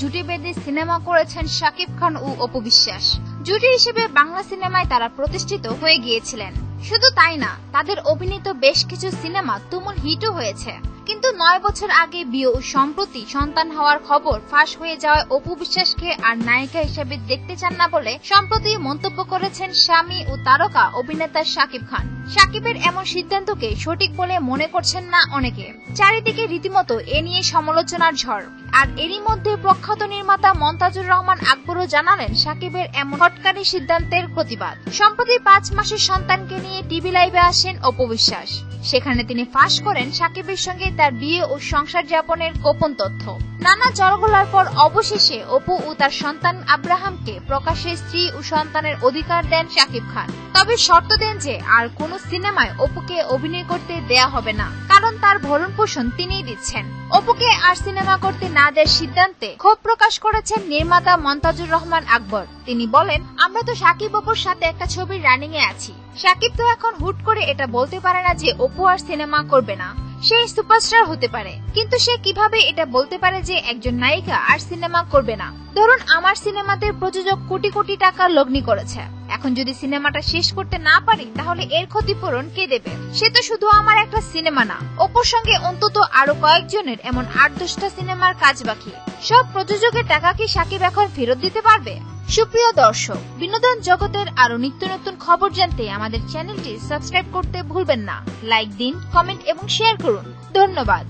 জুটি বেঁধে সিনেমা করেছেন শাকিব খান ও অপু বিশ্বাস। জুটি হিসেবে বাংলা সিনেমায় তারা প্রতিষ্ঠিত হয়ে গিয়েছিলেন। শুধু তাই না, তাদের অভিনীত বেশ কিছু সিনেমা তুমুল হিটও হয়েছে। কিন্তু নয় বছর আগে বিয়ে ও সম্প্রতি সন্তান হওয়ার খবর ফাঁস হয়ে যাওয়ায় অপু বিশ্বাসকে আর নায়িকা হিসেবে দেখতে চান না বলে সম্প্রতি মন্তব্য করেছেন স্বামী ও তারকা অভিনেতা শাকিব খান। সাকিবের এমন সিদ্ধান্তকে সঠিক বলে মনে করছেন না অনেকে। চারিদিকে রীতিমতো এ নিয়ে সমালোচনার ঝড়। আর এরই মধ্যে প্রখ্যাত নির্মাতা মন্তাজুর রহমান আকবরও জানালেন সাকিবের এমন হটকারী সিদ্ধান্তের প্রতিবাদ। সম্প্রতি পাঁচ মাসের সন্তানকে নিয়ে টিভি লাইভে আসেন অপবিশ্বাস সেখানে তিনি ফাঁস করেন সাকিবের সঙ্গে তার বিয়ে ও সংসার যাপনের গোপন তথ্য। নানা জড়গোলার পর অবশেষে অপু ও তার সন্তান আব্রাহামকে প্রকাশ্যে স্ত্রী ও সন্তানের অধিকার দেন সাকিব খান। তবে শর্ত দেন যে আর কোনো সিনেমায় অপুকে অভিনয় করতে দেয়া হবে না। কারণ তার ভরণ পোষণ তিনিই দিচ্ছেন। অপুকে আর সিনেমা করতে না দেওয়ার সিদ্ধান্তে ক্ষোভ প্রকাশ করেছেন নির্মাতা মন্তাজুর রহমান আকবর। তিনি বলেন, আমরা তো সাকিব অপুর সাথে একটা ছবির রানিং এ আছি। সাকিব তো এখন হুট করে এটা বলতে পারে না যে অপু আর সিনেমা করবে না। সে সুপারস্টার হতে পারে। কিন্তু সে কীভাবে এটা বলতে পারে যে একজন নায়িকা আর সিনেমা করবে না? ধরুন, আমার সিনেমাতে প্রযোজক কোটি কোটি টাকা লগ্নি করেছে। এখন যদি সিনেমাটা শেষ করতে না পারি, তাহলে এর ক্ষতিপূরণ কে দেবে? সে তো শুধু আমার একটা সিনেমা না। অপর সঙ্গে অন্তত আরও কয়েকজনের এমন আট দশটা সিনেমার কাজ বাকি। সব প্রযোজকের টাকা কি সাকিব এখন ফেরত দিতে পারবে? সুপ্রিয় দর্শক, বিনোদন জগতের আরও নিত্য নতুন খবর জানতে আমাদের চ্যানেলটি সাবস্ক্রাইব করতে ভুলবেন না। লাইক দিন, কমেন্ট এবং শেয়ার করুন। ধন্যবাদ।